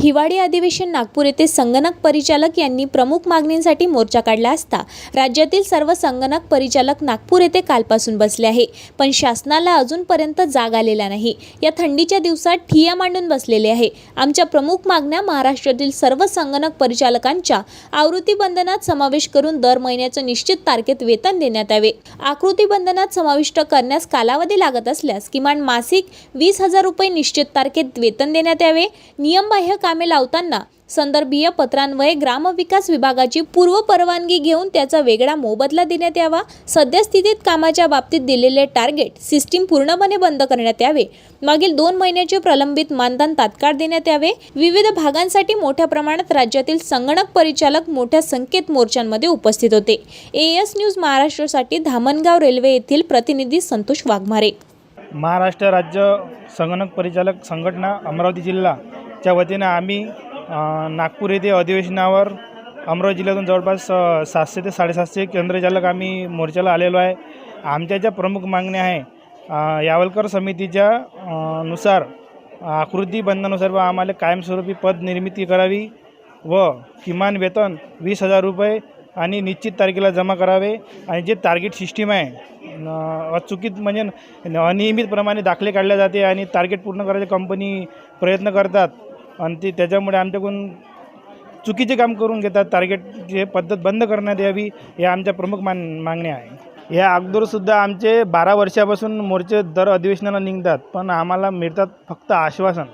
हिवाळी अधिवेशन नागपूर येथे संगणक परिचालक यांनी प्रमुख मागणींसाठी मोर्चा काढला असता राज्यातील सर्व संगणक परिचालक नागपूर येथे कालपासून बसले आहे. पण शासनाला अजूनपर्यंत जाग आलेला नाही. या थंडीच्या दिवसात ठिया मांडून बसलेले आहे. आमच्या प्रमुख मागण्या महाराष्ट्रातील सर्व संगणक परिचालकांच्या आवृत्ती बंधनात समावेश करून दर महिन्याचं निश्चित तारखेत वेतन देण्यात यावे. आकृती बंधनात समाविष्ट करण्यास कालावधी लागत असल्यास किमान मासिक वीस हजार रुपये निश्चित तारखेत वेतन देण्यात यावे. नियमबाह्य कामे लावताना संदर्भीय पत्रान्वये ग्रामविकास विभागाची पूर्व परवानगी घेऊन त्याचा वेगळा मोबदला देण्यात यावा सद्यस्थितीत कामाच्या बाबतीत दिलेले टार्गेट सिस्टीम पूर्णपणे बंद करण्यात यावे मागील दोन महिन्याचे प्रलंबित मानधन तात्काळ देण्यात यावे विविध भागांसाठी मोठ्या प्रमाणात राज्यातील संगणक परिचालक मोठ्या संख्येत मोर्चांमध्ये उपस्थित होते. ए एस न्यूज महाराष्ट्रासाठी धामणगाव रेल्वे येथील प्रतिनिधी संतोष वाघमारे. महाराष्ट्र राज्य संगणक परिचालक संघटना अमरावती च्या वतीनं आम्ही नागपूर येथे अधिवेशनावर अमरावती जिल्ह्यातून जवळपास सातशे ते साडेसातशे केंद्रचालक आम्ही मोर्चाला आलेलो आहे. आमच्या ज्या प्रमुख मागण्या आहे यावलकर समितीच्या नुसार आकृती बंधानुसार व आम्हाला कायमस्वरूपी पद निर्मिती करावी व किमान वेतन वीस हजार रुपये आणि निश्चित तारखेला जमा करावे. आणि जे टार्गेट सिस्टीम आहे अचुकीत म्हणजे अनियमितप्रमाणे दाखले काढले जाते आणि टार्गेट पूर्ण करायचे कंपनी प्रयत्न करतात. आणि ते त्याच्यामुळे आमच्याकडून चुकीचे काम करून घेतात. टार्गेटची पद्धत बंद करण्यात यावी या आमच्या प्रमुख मान मागण्या आहे. या अगोदरसुद्धा आमचे बारा वर्षापासून मोर्चे दर अधिवेशनाला निघतात पण आम्हाला मिळतात फक्त आश्वासन.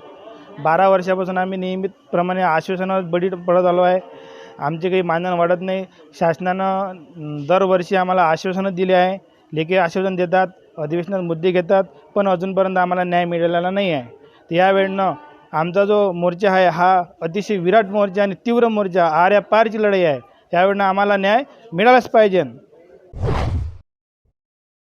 बारा वर्षापासून आम्ही नियमितप्रमाणे आश्वासनावर बडी पडत आलो आहे. आमचे काही मानधन वाढत नाही. शासनानं दरवर्षी आम्हाला आश्वासनं दिले आहे. लेखी आश्वासन देतात अधिवेशनात मुद्दे घेतात पण अजूनपर्यंत आम्हाला न्याय मिळालेला नाही आहे. तर यावेळनं आमचा जो मोर्चा आहे हा अतिशय विराट मोर्चा आणि तीव्र मोर्चा आर्या पारची लढाई आहे. त्यावेळेनं आम्हाला न्याय मिळालाच पाहिजे.